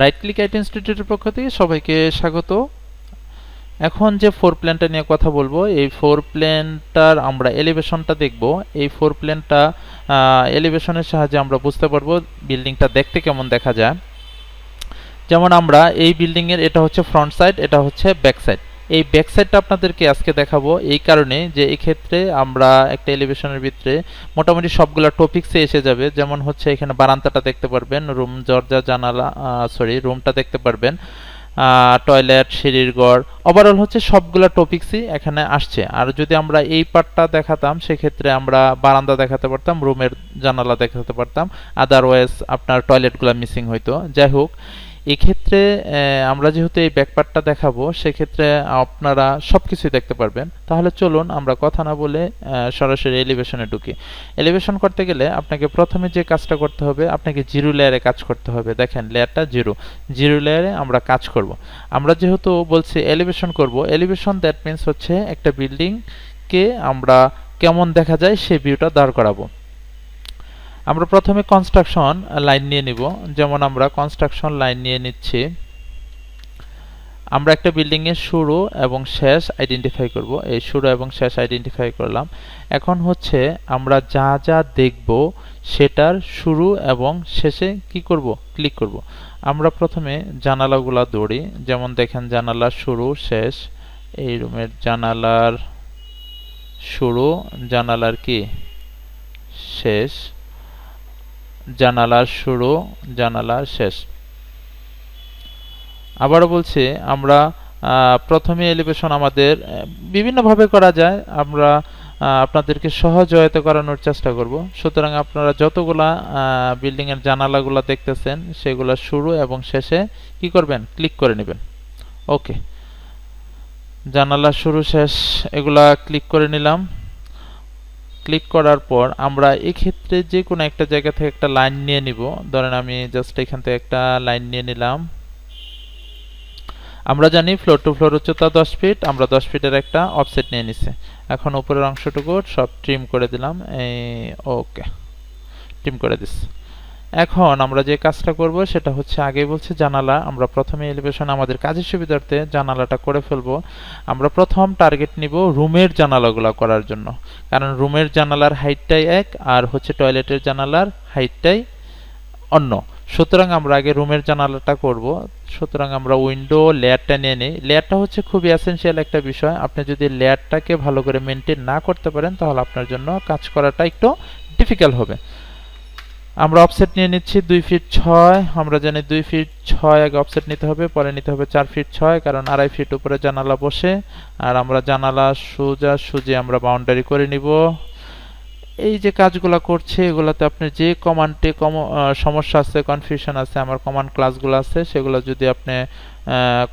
Right click IT ইনস্টিটিউটের পক্ষ থেকে সবাইকে স্বাগত। এখন যে ফোর প্ল্যানটা নিয়ে কথা বলব, এই ফোর প্ল্যানটার আমরা এলিভেশনটা দেখব। এই ফোর প্ল্যানটা এলিভেশনের সাহায্যে আমরা বুঝতে পারব বিল্ডিংটা দেখতে কেমন দেখা যায়। যেমন আমরা এই বিল্ডিংয়ের এটা হচ্ছে ফ্রন্ট সাইড এটা হচ্ছে ব্যাক সাইড এই ব্যাক সাইডটা আপনাদেরকে আজকে দেখাবো। এই কারণে যে এই ক্ষেত্রে আমরা একটা এলিভেশনের ভিতরে মোটামুটি সবগুলা টপিক্সে এসে যাবে। যেমন হচ্ছে এখানে বারান্দাটা দেখতে পারবেন রুম দরজা, জানালা সরি রুমটা দেখতে পারবেন। টয়লেট সিঁড়ির গড় ওভারঅল হচ্ছে সবগুলা টপিক্সই এখানে আসছে। আর যদি আমরা এই পার্টটা দেখাতাম, সেক্ষেত্রে আমরা বারান্দা দেখাতে পারতাম রুমের জানালা দেখাতে পারতাম। আদারওয়াইজ আপনার টয়লেটগুলো মিসিং হইতো। যাই হোক এক্ষেত্রে আমরা যেহেতু এই ব্যাকপার্টটা দেখাবো, সেক্ষেত্রে আপনারা সব কিছুই দেখতে পারবেন। তাহলে চলুন আমরা কথা না বলে সরাসরি এলিভেশনে ঢুকি। এলিভেশন করতে গেলে আপনাকে প্রথমে যে কাজটা করতে হবে, আপনাকে জিরো লেয়ারে কাজ করতে হবে। দেখেন লেয়ারটা জিরো জিরো লেয়ারে আমরা কাজ করব। আমরা যেহেতু বলছি এলিভেশন করব এলিভেশন দ্যাট মিন্স হচ্ছে একটা বিল্ডিংকে আমরা কেমন দেখা যায় সে ভিউটা দাঁড় করাবো। আমরা প্রথমে কনস্ট্রাকশন লাইন নিয়ে নিব। যেমন আমরা কনস্ট্রাকশন লাইন নিয়ে নিচ্ছি। আমরা একটা বিল্ডিং এর শুরু এবং শেষ আইডেন্টিফাই করব। এই শুরু এবং শেষ আইডেন্টিফাই করলাম। এখন হচ্ছে আমরা যা যা দেখব সেটার শুরু এবং শেষে কি করব? ক্লিক করব। আমরা প্রথমে জানালাগুলা দৌড়ি। যেমন দেখেন জানালার শুরু, শেষ। এই রুমের জানালার শুরু, জানালার কি? শেষ। জানালার শুরু, জানালার শেষ। আবারও বলছি, আমরা প্রথমে এলিভেশন আমাদের বিভিন্নভাবে করা যায়। আমরা আপনাদেরকে সহজয়তা করানোর চেষ্টা করব। সুতরাং আপনারা যতগুলা বিল্ডিংয়ের জানালাগুলো দেখতেছেন, সেগুলো শুরু এবং শেষে কি করবেন? ক্লিক করে নেবেন। ওকে। জানালা শুরু, শেষ, এগুলা ক্লিক করে নিলাম। ক্লিক করার পর আমরা এক্ষেত্রে যে কোনো একটা জায়গা থেকে একটা লাইন নিয়ে নিব। ধরেন আমি জাস্ট এখান থেকে একটা লাইন নিয়ে নিলাম। আমরা জানি ফ্লোর টু ফ্লোর উচ্চতা দশ ফিট আমরা দশ ফিটের একটা অফসেট নিয়ে নিছি। এখন উপরের অংশটুকু সব ট্রিম করে দিলাম। এই ওকে ট্রিম করে দিচ্ছি এখন আমরা যে কাজটা করব সেটা হচ্ছে আগে বলছে জানালা। আমরা প্রথমে এলিভেশন আমাদের কাজের সুবিধার্থে জানালাটা করে ফেলব। আমরা প্রথম টার্গেট নিব রুমের জানালাগুলো করার জন্য। কারণ রুমের জানালার হাইটটাই এক আর হচ্ছে টয়লেটের জানালার হাইটটাই অন্য। সুতরাং আমরা আগে রুমের জানালাটা করব। সুতরাং আমরা উইন্ডো লেয়ারটা নিয়ে নিই। লেয়ারটা হচ্ছে খুবই এসেন্সিয়াল একটা বিষয়। আপনি যদি লেয়ারটাকে ভালো করে মেনটেন না করতে পারেন, তাহলে আপনার জন্য কাজ করাটা একটু ডিফিকাল্ট হবে। আমরা অফসেট নিয়ে নিচ্ছি দুই ফিট ছয়। আমরা জানি দুই ফিট ছয় আগে অফসেট নিতে হবে, পরে নিতে হবে চার ফিট ছয়, কারণ আড়াই ফিট উপরে জানালা বসে। আর আমরা জানালা সোজা সুজে আমরা বাউন্ডারি করে নিব। এই যে কাজগুলো করছে, এগুলোতে আপনি যে কমান্ডে কম সমস্যা আছে কনফিউশন আছে, আমার কমান্ড ক্লাসগুলো আছে, সেগুলো যদি আপনি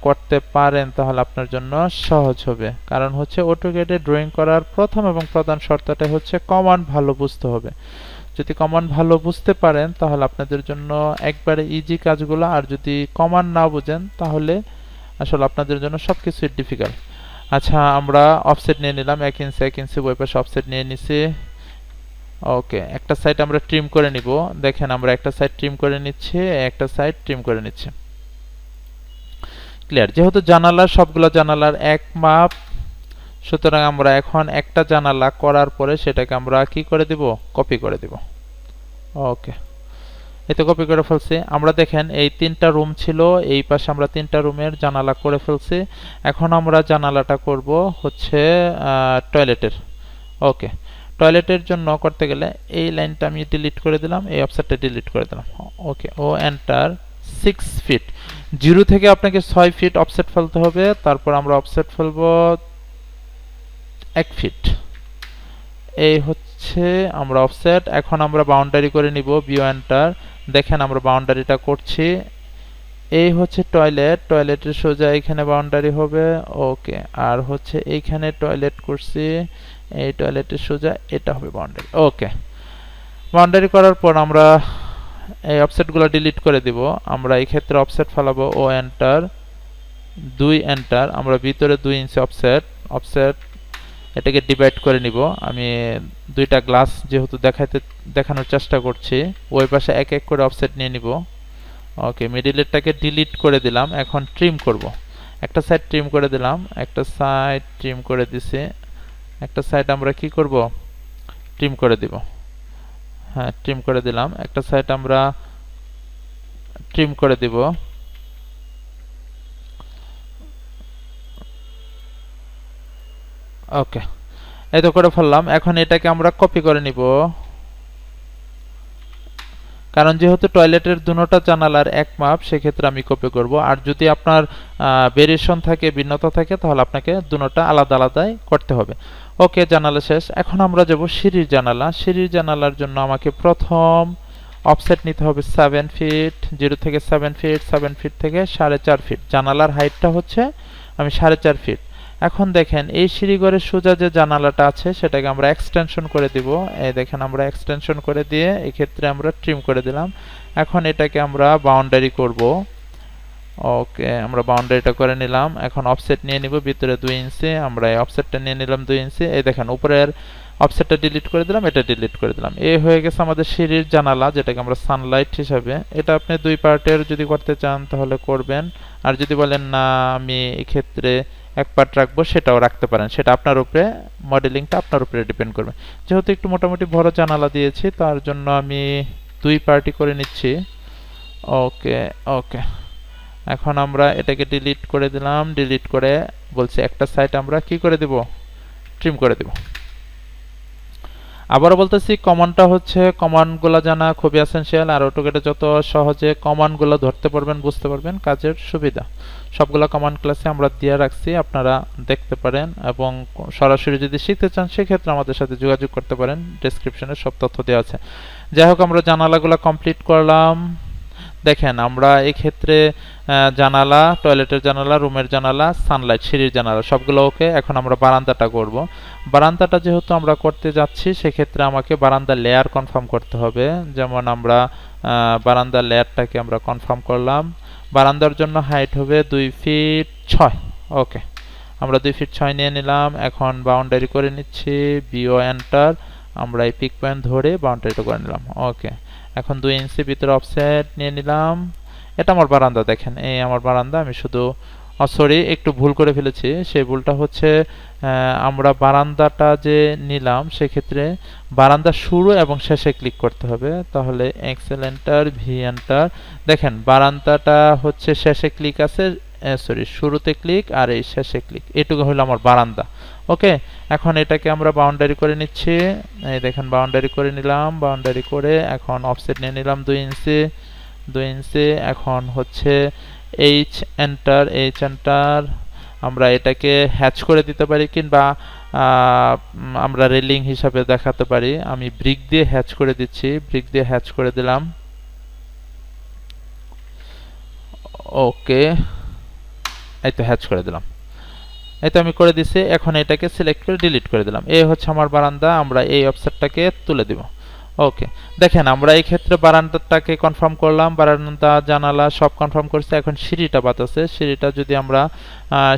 করতে পারেন তাহলে আপনার জন্য সহজ হবে। কারণ হচ্ছে অটোকেটে ড্রয়িং করার প্রথম এবং প্রধান শর্তটা হচ্ছে কমান্ড ভালো বুঝতে হবে। যদি কমান্ড ভালো বুঝতে পারেন, তাহলে আপনাদের জন্য একবারে ইজি কাজগুলো। আর যদি কমান্ড না বুঝেন, তাহলে আসলে আপনাদের জন্য সব কিছুই ডিফিকাল্ট আচ্ছা আমরা অফসেট নিয়ে নিলাম। এক ইঞ্চি এক ইঞ্চি বই পাশে অফসেট নিয়ে নিছি। ওকে একটা সাইড আমরা ট্রিম করে নিব। দেখেন, আমরা একটা সাইড ট্রিম করে নিচ্ছি, একটা সাইড ট্রিম করে নিচ্ছি। ক্লিয়ার যেহেতু জানালার, সবগুলো জানালার এক মাপ সুতরাং আমরা এখন একটা জানালা করার পরে সেটাকে আমরা কি করে দিব? কপি করে দিব। ওকে এতে কপি করে ফেলছি। আমরা দেখেন, এই তিনটা রুম ছিল, এই পাশে আমরা তিনটা রুমের জানালা করে ফেলছি। এখন আমরা জানালাটা করব হচ্ছে টয়লেটের ওকে টয়লেটের জন্য করতে গেলে এই লাইনটা আমি ডিলিট করে দিলাম, এই অপসাইডটা ডিলিট করে দিলাম। Okay O enter six feet zero থেকে আপনাকে ছয় ফিট অফসেট ফেলতে হবে। তারপর আমরা অফসেট ফেলব এক ফিট এই হচ্ছে আমরা অফসেট এখন আমরা বাউন্ডারি করে নিব বিও এন্টার দেখেন আমরা বাউন্ডারিটা করছি। এই হচ্ছে টয়লেট টয়লেটের সোজা এখানে বাউন্ডারি হবে ওকে আর হচ্ছে এইখানে টয়লেট করছি, এই টয়লেটের সোজা এটা হবে বাউন্ডারি ওকে বাউন্ডারি করার পর আমরা এই অফসেটগুলো ডিলিট করে দিব। আমরা এই ক্ষেত্রে অফসেট ফেলাবো, ও এন্টার দুই এন্টার আমরা ভিতরে দুই ইঞ্চি অফসেট অফসেট এটাকে ডিভাইড করে নিব। আমি দুইটা গ্লাস যেহেতু দেখাইতে, দেখানোর চেষ্টা করছি, ওই পাশে এক এক করে অফসেট নিয়ে নিব। ওকে মিডিলেরটাকে ডিলিট করে দিলাম, এখন ট্রিম করব। একটা সাইড ট্রিম করে দিলাম, একটা সাইড ট্রিম করে দিছি। একটা সাইড আমরা কি করব? ট্রিম করে দিব। হ্যাঁ ট্রিম করে দিলাম। একটা সাইড আমরা ট্রিম করে দিব। ওকে এই তো করে ফেললাম। এখন এটাকে আমরা কপি করে নিব। কারণ যেহেতু টয়লেটের দুটোটা জানালার এক মাপ, সেক্ষেত্রে আমি কপি করব। আর যদি আপনার ভেরিয়েশন থাকে, ভিন্নতা থাকে, তাহলে আপনাকে দুটোটা আলাদা আলাদাই করতে হবে। ওকে জানালা শেষ। এখন আমরা যাব সিঁড়ির জানালা। সিঁড়ির জানালার জন্য আমাকে প্রথম অফসেট নিতে হবে সেভেন ফিট জিরো থেকে সেভেন ফিট সেভেন ফিট থেকে সাড়ে চার ফিট জানালার হাইটটা হচ্ছে, আমি সাড়ে চার ফিট এখন দেখেন, এই সিঁড়িঘরের সোজা যে জানালাটা আছে, সেটাকে আমরা এক্সটেনশন করে দিব। এই দেখেন, আমরা এক্সটেনশন করে দিয়ে এক্ষেত্রে আমরা ট্রিম করে দিলাম। এখন এটাকে আমরা বাউন্ডারি করব। ওকে আমরা বাউন্ডারিটা করে নিলাম। এখন অফসেট নিয়ে নিব ভিতরে দুই ইঞ্চি। আমরা এই অফসেটটা নিয়ে নিলাম দুই ইঞ্চি। এই দেখেন, উপরের অফসেটটা ডিলিট করে দিলাম, এটা ডিলিট করে দিলাম। এই হয়ে গেছে আমাদের সিঁড়ির জানালা, যেটাকে আমরা সানলাইট হিসাবে। এটা আপনি দুই পার্টের যদি করতে চান, তাহলে করবেন। আর যদি বলেন, না, আমি এক্ষেত্রে এক পার্ট রাখব, সেটাও রাখতে পারেন। সেটা আপনার উপরে মডেলিংটা আপনার উপরে ডিপেন্ড করবে। যেহেতু একটু মোটামুটি বড় জানালা দিয়েছি, তার জন্য আমি দুই পার্টি করে নিচ্ছি। ওকে ওকে। এখন আমরা এটাকে ডিলিট করে দিলাম। ডিলিট করে বলছি, একটা সাইড আমরা কি করে দেব? ট্রিম করে দেব। আবারও বলতেছি কমনটা হচ্ছে কমনগুলো জানা খুবই অ্যাসেন্সিয়াল আর অটোকেটে যত সহজে কমনগুলো ধরতে পারবেন, বুঝতে পারবেন, কাজের সুবিধা। সবগুলো কমন ক্লাসে আমরা দিয়ে রাখছি, আপনারা দেখতে পারেন, এবং সরাসরি যদি শিখতে চান, সেক্ষেত্রে আমাদের সাথে যোগাযোগ করতে পারেন ডেসক্রিপশনে সব তথ্য দেওয়া আছে। যাই হোক, আমরা জানালাগুলো কমপ্লিট করলাম। দেখেন, আমরা এক্ষেত্রে জানালা টয়লেটের জানালা রুমের জানালা সানলাইট সিঁড়ির জানালা, সবগুলো ওকে। এখন আমরা বারান্দাটা করব। বারান্দাটা যেহেতু আমরা করতে যাচ্ছি, সেক্ষেত্রে আমাকে বারান্দা লেয়ার কনফার্ম করতে হবে। যেমন আমরা বারান্দা লেয়ারটাকে আমরা কনফার্ম করলাম। বারান্দার জন্য হাইট হবে দুই ফিট ছয়। ওকে। আমরা দুই ফিট ছয় নিয়ে নিলাম। এখন বাউন্ডারি করে নিচ্ছি বিও এন্টার আমরা এই পিক পয়েন্ট ধরে বাউন্ডারিটা করে নিলাম। ওকে। এখন দুই ইঞ্চি ভিতরে অফসেট নিয়ে নিলাম। এটা আমার বারান্দা দেখেন। এই আমার বারান্দা, আমি শুধু সরি একটু ভুল করে ফেলেছি। সেই ভুলটা হচ্ছে আমরা বারান্দাটা যে নিলাম, সেক্ষেত্রে বারান্দা শুরু এবং শেষে ক্লিক করতে হবে। তাহলে এক্সেল এন্টার ভি এন্টার দেখেন বারান্দাটা হচ্ছে শেষে ক্লিক আছে সরি শুরুতে ক্লিক আর এই শেষে ক্লিক এটুকু হলো আমার বারান্দা। ওকে? এখন এটাকে আমরা বাউন্ডারি করে নিচ্ছি। এই দেখেন বাউন্ডারি করে নিলাম বাউন্ডারি করে এখন অফসেট নিয়ে নিলাম দুই ইঞ্চি দুই ইঞ্চি এখন হচ্ছে এইচ এন্টার এইচ এন্টার আমরা এটাকে হ্যাচ করে দিতে পারি কিংবা আমরা রেলিং হিসাবে দেখাতে পারি। আমি ব্রিক দিয়ে হ্যাচ করে দিচ্ছি। ব্রিক দিয়ে হ্যাচ করে দিলাম। ওকে। এই তো হ্যাচ করে দিলাম। এই তো আমি করে দিছি, এখন এটাকে সিলেক্ট করে ডিলিট করে দিলাম। এই হচ্ছে আমার বারান্দা, আমরা এই অফসেটটাকে তুলে দিব। ওকে, দেখেন আমরা এই ক্ষেত্রে বারান্দাটাকে কনফার্ম করলাম, বারান্দা, জানালা সব কনফার্ম করছি, এখন সিঁড়িটা বাতাসে সিঁড়িটা যদি আমরা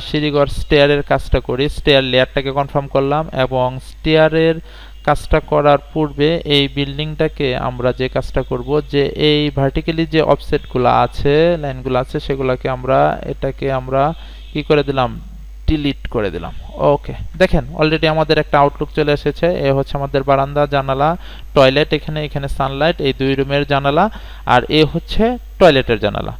সিঁড়িঘর স্টেয়ারের কাজটা করি স্টেয়ার লেয়ারটাকে কনফার্ম করলাম এবং স্টেয়ারের কাজটা করার পূর্বে এই বিল্ডিংটাকে আমরা যে কাজটা করব, যে এই ভার্টিক্যালি যে অফসেটগুলো আছে লাইনগুলো আছে, সেগুলোকে আমরা, এটাকে আমরা কি করে দিলাম? ডিলিট করে দিলাম। ওকে দেখেন অলরেডি আমাদের একটা আউটলুক চলে এসেছে। এ হচ্ছে আমাদের বারান্দা, জানালা টয়লেট এখানে এখানে সানলাইট এই দুই রুমের জানালা, আর এ হচ্ছে টয়লেটের জানালা।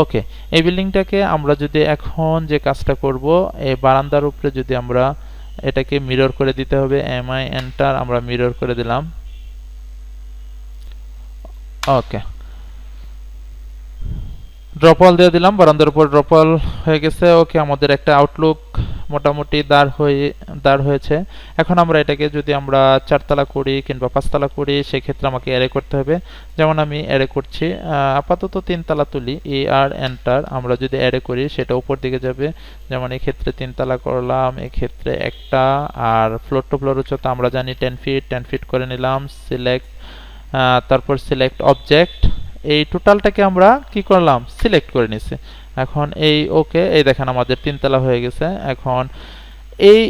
ওকে এই বিল্ডিংটাকে আমরা যদি এখন যে কাজটা করব, এই বারান্দার উপরে যদি আমরা এটাকে মিরর করে দিতে হবে এম আই এন্টার আমরা মিরর করে দিলাম। ওকে ড্রপল দিয়ে দিলাম, বারান্দার উপর ড্রপল হয়ে গেছে। ওকে আমাদের একটা আউটলুক মোটামুটি দাঁড় হয়ে, দাঁড় হয়েছে। এখন আমরা এটাকে যদি আমরা চারতলা করি কিংবা পাঁচতলা করি, সেক্ষেত্রে আমাকে অ্যারে করতে হবে। যেমন আমি অ্যারে করছি আপাতত তিনতলা তুলি এ আর এন্টার আমরা যদি অ্যারে করি, সেটা উপর দিকে যাবে। যেমন এক্ষেত্রে তিনতলা করলাম, এক্ষেত্রে একটা, আর ফ্লোর টু ফ্লোর উচ্চতা আমরা জানি টেন ফিট টেন ফিট করে নিলাম সিলেক্ট তারপর সিলেক্ট অবজেক্ট এই টোটালটাকে আমরা কি করলাম? সিলেক্ট করে নিছি। এখন এই, ওকে, এই দেখেন আমাদের তিনতলা হয়ে গেছে। এখন এই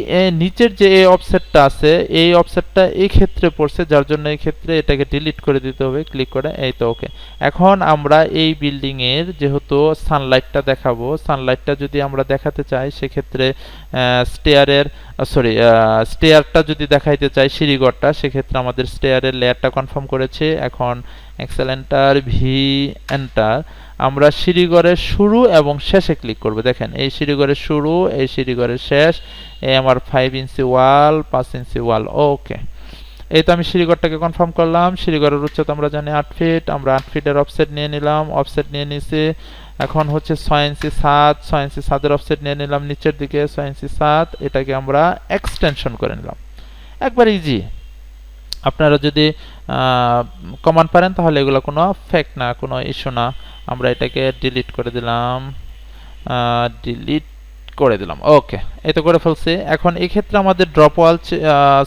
নিচের যে এই অফসেটটা আছে, এই অফসেটটা এই ক্ষেত্রে পড়ছে, যার জন্য এই ক্ষেত্রে এটাকে ডিলিট করে দিতে হবে ক্লিক করে, এই তো, ওকে। এখন আমরা এই বিল্ডিং এর যেহেতু সানলাইটটা দেখাবো সানলাইটটা যদি আমরা দেখাতে চাই, সেক্ষেত্রে স্টেয়ারের সরি স্টেয়ারটা যদি দেখাইতে চাই, সিঁড়িঘরটা, সেক্ষেত্রে আমাদের স্টেয়ারের লেয়ারটা কনফার্ম করেছে। এখন এক্সেল এন্টার ভি এন্টার আমরা সিঁড়িঘরের শুরু এবং শেষে ক্লিক করব। দেখেন, এই সিঁড়িঘরের শুরু, এই সিঁড়িঘরের শেষ, এই আমার ফাইভ ইঞ্চি ওয়াল পাঁচ ইঞ্চি ওয়াল ওকে এই তো আমি সিঁড়িঘরটাকে কনফার্ম করলাম। সিঁড়িঘরের উচ্চতা আমরা জানি আট ফিট আমরা আট ফিটের অফসেট নিয়ে নিলাম অফসেট নিয়ে নিছি। এখন হচ্ছে ছয় ইঞ্চি সাত, ছয় ইঞ্চি সাতের অফসেট নিয়ে নিলাম নিচের দিকে, ছয় ইঞ্চি সাত, এটাকে আমরা এক্সটেনশন করে নিলাম। একবার ইজি আপনারা যদি কমান পারেন, তাহলে এগুলো কোনো ফেক না, কোনো ইস্যু না। আমরা এটাকে ডিলিট করে দিলাম। ডিলিট করে দিলাম। ওকে এই তো করে ফেলছি। এখন এই ক্ষেত্রে আমাদের drop wall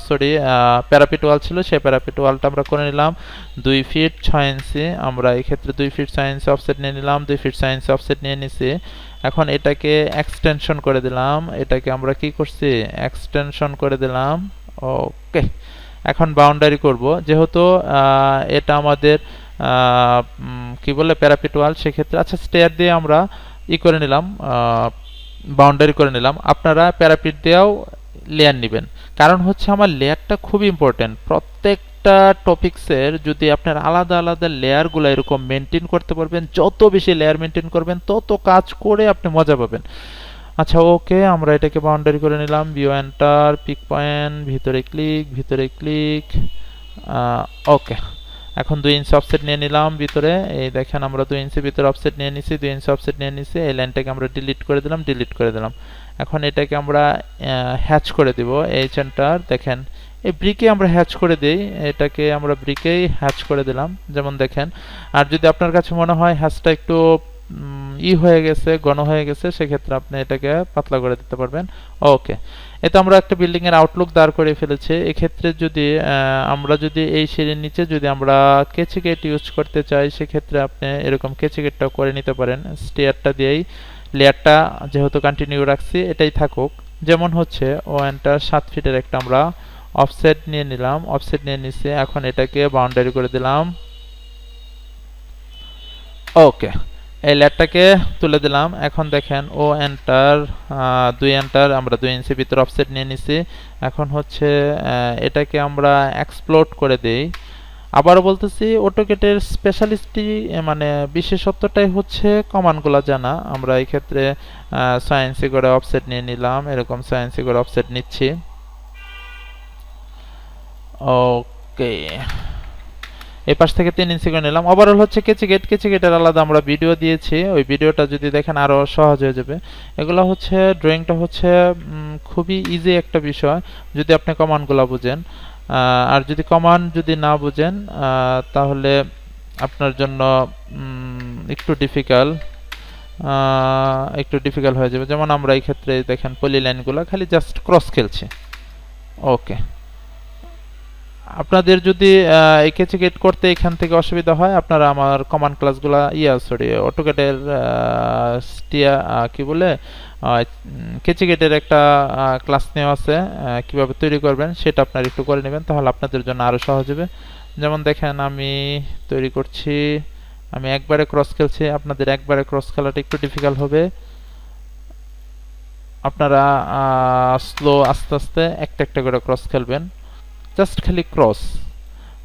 sorry parapet wall ছিল, সেই প্যারাপিট ওয়ালটা আমরা করে নিলাম। দুই ফিট ছয় ইঞ্চি, আমরা এই ক্ষেত্রে দুই ফিট ছয় ইঞ্চি অফসেট নিয়ে নিলাম, দুই ফিট ছয় ইঞ্চি অফসেট নিয়ে নিছি। এখন এটাকে এক্সটেনশন করে দিলাম। এটাকে আমরা কি করছি? এক্সটেনশন করে দিলাম। ওকে এখন বাউন্ডারি করব। যেহেতু এটা আমাদের কি বলে প্যারাপিট ওয়াল সেক্ষেত্রে আচ্ছা স্টেয়ার দিয়ে আমরা ই করে নিলাম বাউন্ডারি করে নিলাম। আপনারা প্যারাপিট দিয়েও লেয়ার নেবেন। কারণ হচ্ছে আমার লেয়ারটা খুব ইম্পর্টেন্ট প্রত্যেকটা টপিক্সের যদি আপনার আলাদা আলাদা লেয়ারগুলো এরকম মেনটেন করতে পারবেন, যত বেশি লেয়ার মেনটেন করবেন, তত কাজ করে আপনি মজা পাবেন। আচ্ছা ওকে, আমরা এটাকে বাউন্ডারি করে নিলাম। ভিউ এন্টার পিক পয়েন্ট ভিতরে ক্লিক ভিতরে ক্লিক ওকে এখন দুই ইঞ্চি অফসেট নিয়ে নিলাম ভিতরে। এই দেখেন, আমরা দুই ইঞ্চি ভিতরে অফসেট নিয়ে নিছি, দুই ইঞ্চি অফসেট নিয়ে নিছি। এই লাইনটাকে আমরা ডিলিট করে দিলাম ডিলিট করে দিলাম। এখন এটাকে আমরা হ্যাচ করে দিব। এই সেন্টার দেখেন, এই ব্রিকে আমরা হ্যাচ করে দেই। এটাকে আমরা ব্রিকেই হ্যাচ করে দিলাম। যেমন দেখেন, আর যদি আপনার কাছে মনে হয় হ্যাচটা একটু ই হয়ে গেছে ঘন হয়ে গেছে, সেক্ষেত্রে আপনি এটাকে পাতলা করে দিতে পারবেন। ওকে এতে আমরা একটা বিল্ডিং আউটলুক দাঁড় করে ফেলেছি। এক্ষেত্রে যদি আমরা যদি এই সিঁড়ির নিচে যদি আমরা কেচি গেট ইউজ করতে চাই, সেক্ষেত্রে আপনি এরকম করে নিতে পারেন। স্টেয়ারটা দিয়েই লেয়ারটা যেহেতু কন্টিনিউ রাখছি, এটাই থাকুক। যেমন হচ্ছে ও সাত ফিটের একটা আমরা অফসেট নিয়ে নিলাম। অফসেট নিয়ে নিচ্ছি এখন এটাকে বাউন্ডারি করে দিলাম। ওকে এই লেয়ারটাকে তুলে দিলাম। এখন দেখেন ও এন্টার দুই এন্টার আমরা দুই ইঞ্চি ভিতরে অফসেট নিয়ে নিছি। এখন হচ্ছে এটাকে আমরা এক্সপ্লোর করে দেই। আবারও বলতেছি অটোকেটের স্পেশালিস্টটি মানে বিশেষত্বটাই হচ্ছে কমানগুলো জানা। আমরা এই ক্ষেত্রে ইঞ্চি করে অফসেট নিয়ে নিলাম। এরকম ইঞ্চি করে অফসেট নিচ্ছি। ওকে এই পাশ থেকে তিন ইঞ্চি করে নিলাম। ওভারঅল হচ্ছে কেচি গেট কেচি গেটের আলাদা আমরা ভিডিও দিয়েছি। ওই ভিডিওটা যদি দেখেন আরও সহজ হয়ে যাবে। এগুলো হচ্ছে ড্রয়িংটা হচ্ছে খুবই ইজি একটা বিষয়, যদি আপনি কমান্ডগুলো বুঝেন। আর যদি কমান্ড যদি না বুঝেন তাহলে আপনার জন্য একটু ডিফিকাল্ট একটু ডিফিকাল্ট হয়ে যাবে। যেমন আমরা এই ক্ষেত্রে দেখেন পলি লাইনগুলো খালি জাস্ট ক্রস খেলছি। ওকে আপনাদের যদি এই কেচি করতে এখান থেকে অসুবিধা হয়, আপনারা আমার কমান্ড ক্লাসগুলা ইয়া সরি অটোকেটের স্টিয়া কি বলে কেচি গেটের একটা ক্লাস নেওয়া আছে কীভাবে তৈরি করবেন, সেটা আপনারা একটু করে নেবেন, তাহলে আপনাদের জন্য আরও সহজ হবে। যেমন দেখেন, আমি তৈরি করছি, আমি একবারে ক্রস খেলছি, আপনাদের একবারে ক্রস খেলাটা একটু ডিফিকাল্ট হবে। আপনারা স্লো আস্তে আস্তে একটা একটা করে ক্রস খেলবেন। জাস্ট খালি ক্রস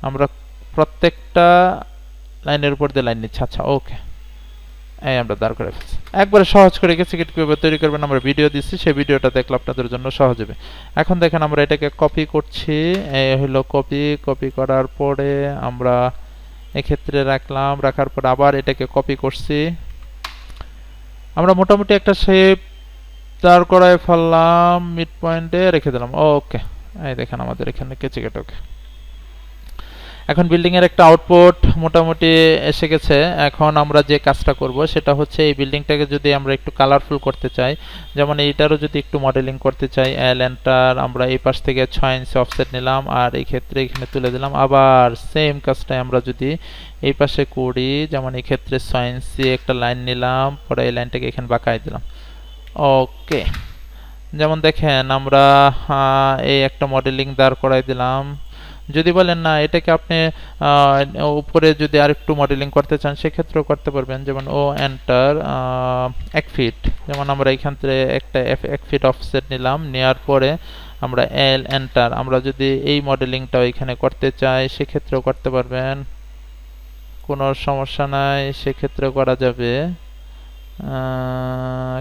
আমরা প্রত্যেকটা লাইনের উপর দিয়ে লাইন নিচ্ছি। আচ্ছা ওকে এই আমরা দাঁড় করে ফেলছি। একবারে সহজ করে কীভাবে তৈরি করবেন, আমরা ভিডিও দিচ্ছি সেই ভিডিওটা দেখলে আপনাদের জন্য সহজ হবে। এখন দেখেন আমরা এটাকে কপি করছি। এই হলো কপি কপি করার পরে আমরা এক্ষেত্রে রাখলাম, রাখার পর আবার এটাকে কপি করছি। আমরা মোটামুটি একটা শেপ দাঁড় করায় ফেললাম মিড পয়েন্টে রেখে দিলাম। ওকে এই দেখেন আমাদের এখানে কেচে কেটে এখন বিল্ডিং এর একটা আউটপুট মোটামুটি এসে গেছে। এখন আমরা যে কাজটা করব সেটা হচ্ছে এই বিল্ডিংটাকে যদি আমরা একটু কালারফুল করতে চাই, যেমন এইটারও যদি একটু মডেলিং করতে চাই এল এন্টার আমরা এই পাশ থেকে ছয় ইঞ্চি অফসেট নিলাম আর এই ক্ষেত্রে এখানে তুলে দিলাম। আবার সেম কাজটাই আমরা যদি এই পাশে করি, যেমন এই ক্ষেত্রে ছয় ইঞ্চি একটা লাইন নিলাম, পরে এই লাইনটাকে এখানে বাঁকাই দিলাম। ওকে যেমন দেখেন আমরা এই একটা মডেলিং দাঁড় করাই দিলাম। যদি বলেন না এটাকে আপনি উপরে যদি আরেকটু মডেলিং করতে চান, সেক্ষেত্রেও করতে পারবেন। যেমন ও এন্টার এক ফিট যেমন আমরা এখান থেকে একটা এক ফিট অফসেট নিলাম নেওয়ার পরে আমরা এল এন্টার আমরা যদি এই মডেলিংটা এখানে করতে চাই, সেক্ষেত্রেও করতে পারবেন। কোনো সমস্যা নাই, সেক্ষেত্রেও করা যাবে।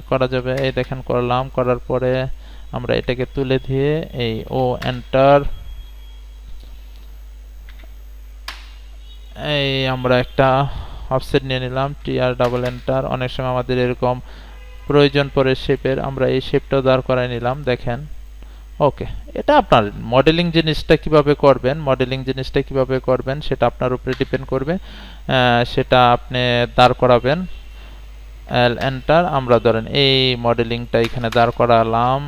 করা যাবে। এই দেখেন করলাম। করার পরে আমরা এটাকে তুলে দিয়ে এই ও এন্টার এই আমরা একটা অফসেট নিয়ে নিলাম। টিআর ডাবল এন্টার অনেক সময় আমাদের এরকম প্রয়োজন পড়ে শেপের আমরা এই শেপটাও দাঁড় করাই নিলাম। দেখেন। ওকে এটা আপনার মডেলিং জিনিসটা কীভাবে করবেন? মডেলিং জিনিসটা কীভাবে করবেন? সেটা আপনার উপরে ডিপেন্ড করবে। সেটা আপনি দাঁড় করাবেন। এল এন্টার আমরা ধরেন এই মডেলিংটা এখানে দাঁড় করালাম।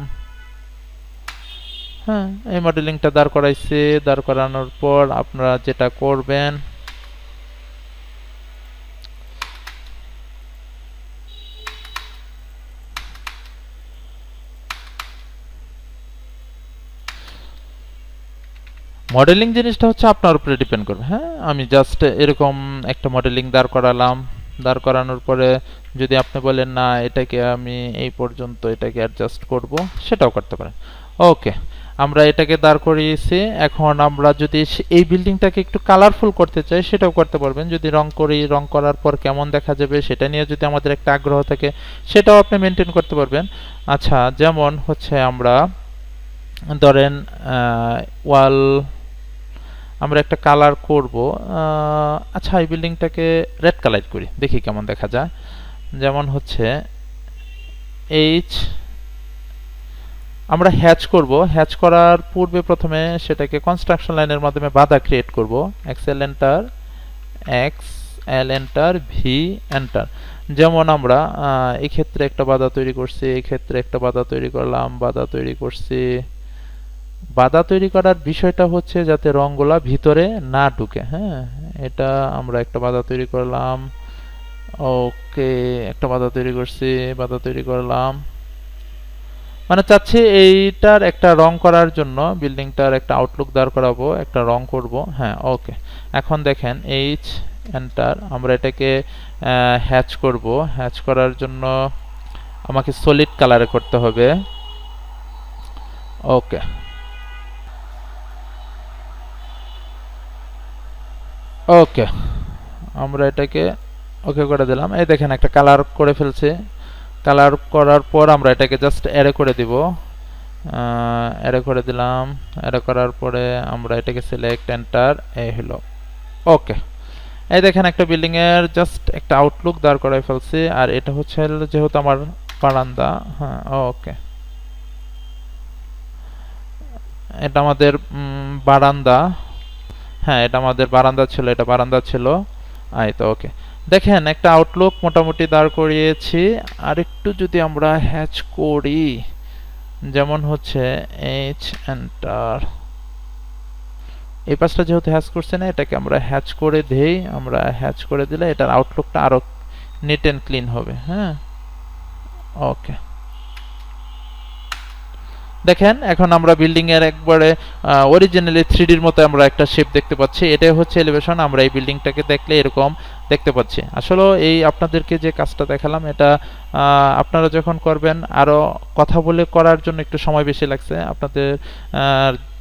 হ্যাঁ এই মডেলিংটা দাঁড় করাইছে। দাঁড় করানোর পর আপনারা যেটা করবেন মডেলিং জিনিসটা হচ্ছে আপনার উপরে ডিপেন্ড করবে। হ্যাঁ আমি জাস্ট এরকম একটা মডেলিং দাঁড় করালাম। দাঁড় করানোর পরে যদি আপনি বলেন, না, এটাকে আমি এই পর্যন্ত এটাকে অ্যাডজাস্ট করব, সেটাও করতে পারেন। ওকে আমরা এটাকে দাঁড় করিয়েছি। এখন আমরা যদি এই বিল্ডিংটাকে একটু কালারফুল করতে চাই, সেটাও করতে পারবেন। যদি রং করি, রং করার পর কেমন দেখা যাবে, সেটা নিয়ে যদি আমাদের একটা আগ্রহ থাকে, সেটাও আপনি মেনটেন করতে পারবেন। আচ্ছা যেমন হচ্ছে আমরা, ধরেন ওয়াল আমরা একটা কালার করব আচ্ছা এই বিল্ডিংটাকে রেড কালার করি, দেখি কেমন দেখা যায়। যেমন হচ্ছে এইচ আমরা হ্যাচ করব। হ্যাচ করার পূর্বে প্রথমে সেটাকে কনস্ট্রাকশন লাইনের মাধ্যমে বাধা ক্রিয়েট করব। Excel enter X L enter V enter যেমন আমরা এই একটা বাধা তৈরি করছি, এক্ষেত্রে একটা বাধা তৈরি করলাম, বাধা তৈরি করছি। বাধা তৈরি করার বিষয়টা হচ্ছে যাতে রংগুলা ভিতরে না ঢুকে হ্যাঁ? এটা আমরা একটা বাধা তৈরি করলাম। ওকে, একটা বাধা তৈরি করছি, বাধা তৈরি করলাম। মানে চাচ্ছি এইটার একটা রং করার জন্য, বিল্ডিংটার একটা আউটলুক দাঁড় করাবো, একটা রং করব হ্যাঁ ওকে। এখন দেখেন এইচ এন্টার আমরা এটাকে হ্যাচ করব। হ্যাচ করার জন্য আমাকে সলিড কালারে করতে হবে। ওকে। ওকে আমরা এটাকে ওকে করে দিলাম। এই দেখেন একটা কালার করে ফেলছে। কালার করার পর আমরা এটাকে জাস্ট অ্যারে করে দিব। অ্যারে করে দিলাম। অ্যারে করার পরে আমরা এটাকে সিলেক্ট এন্টার এই হলো। ওকে এই দেখেন একটা বিল্ডিং এর জাস্ট একটা আউটলুক দাঁড় করাই ফেলছি। আর এটা হচ্ছে যেহেতু আমার বারান্দা হ্যাঁ ওকে এটা আমাদের বারান্দা। হ্যাঁ এটা আমাদের বারান্দা ছিল, এটা বারান্দা ছিল। আই তো ওকে দেখেন, একটা আউটলুক মোটামুটি দাঁড় করিয়েছি। আর একটু যদি আমরা হ্যাচ করি, যেমন হচ্ছে এইচ এন্টার এই পাশটা যেহেতু হ্যাচ করছে না, এটাকে আমরা হ্যাচ করে দেই। আমরা হ্যাচ করে দিলে এটার আউটলুকটা আরও নিট এন্ড ক্লিন হবে হ্যাঁ? ওকে দেখেন, এখন আমরা বিল্ডিং এর একবারে অরিজিনালি থ্রিডির মতো আমরা একটা শেপ দেখতে পাচ্ছি। এটাই হচ্ছে এলিভেশন আমরা এই বিল্ডিংটাকে দেখলে এরকম দেখতে পাচ্ছি। আসলে এই আপনাদেরকে যে কাজটা দেখালাম, এটা আপনারা যখন করবেন, আরও কথা বলে করার জন্য একটু সময় বেশি লাগছে। আপনাদের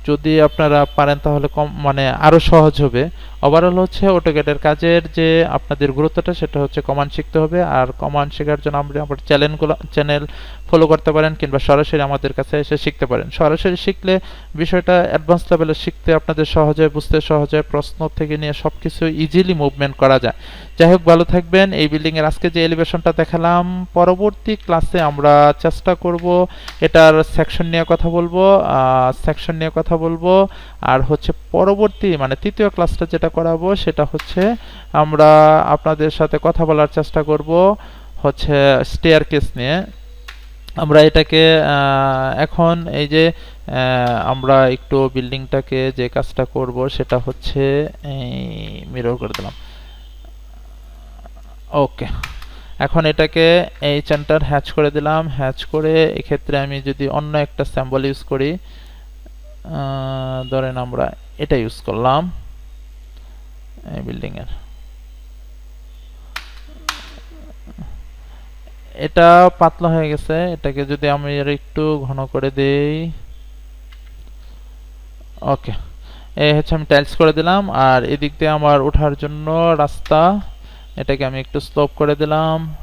যদি আপনারা পারেন তাহলে কম মানে আরও সহজ হবে। ওভারঅল হচ্ছে অটোক্যাডের কাজের যে আপনাদের গুরুত্বটা সেটা হচ্ছে কমান্ড শিখতে হবে। আর কমান্ড শেখার জন্য আমরা আমার চ্যানেলগুলো চ্যানেল ফলো করতে পারেন কিংবা সরাসরি আমাদের কাছে এসে শিখতে পারেন। সরাসরি শিখলে বিষয়টা অ্যাডভান্স লেভেলে শিখতে আপনাদের সহজে, বুঝতে সহজে, প্রশ্ন থেকে নিয়ে সবকিছু ইজিলি মুভমেন্ট করা যায়। যাই হোক, ভালো থাকবেন। এই বিল্ডিং এর আজকে যে এলিভেশনটা দেখালাম, পরবর্তী ক্লাসে আমরা চেষ্টা করব এটার সেকশন নিয়ে কথা বলব সেকশন নিয়ে কথা বলব। আর হচ্ছে পরবর্তী মানে তৃতীয় ক্লাসটা যেটা করাবো, সেটা হচ্ছে আমরা আপনাদের সাথে কথা বলার চেষ্টা করব হচ্ছে স্টেয়ার কেস নিয়ে। আমরা এটাকে এখন এই যে আমরা একটু বিল্ডিংটাকে যে কাজটা করব সেটা হচ্ছে এই মিরর করে দিলাম। ওকে, এখন এটাকে এই চেনটার হ্যাচ করে দিলাম। হ্যাচ করে এক্ষেত্রে আমি যদি অন্য একটা স্যাম্বল ইউজ করি ধরেন আমরা এটা ইউজ করলাম। এই বিল্ডিং এর এটা পাতলা হয়ে গেছে। এটাকে যদি আমি আর একটু ঘন করে দেই। ওকে। এই হচ্ছে আমি টাইলস করে দিলাম। আর এদিক দিয়ে আমার ওঠার জন্য রাস্তা, এটাকে আমি একটু স্লোপ করে দিলাম।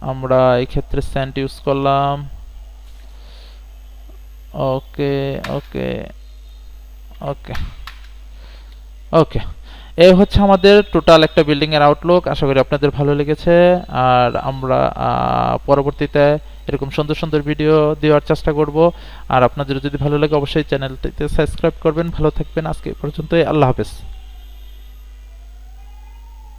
আমরা এই ক্ষেত্রে স্যান্ড ইউজ করলাম। ওকে ওকে ওকে। ওকে এই হচ্ছে আমাদের টোটাল একটা বিল্ডিংয়ের আউটলুক আশা করি আপনাদের ভালো লেগেছে। আর আমরা পরবর্তীতে এরকম সুন্দর সুন্দর ভিডিও দেওয়ার চেষ্টা করব। আর আপনাদের যদি ভালো লাগে, অবশ্যই চ্যানেলটিতে সাবস্ক্রাইব করবেন। ভালো থাকবেন। আজকে পর্যন্ত আল্লাহ হাফেজ।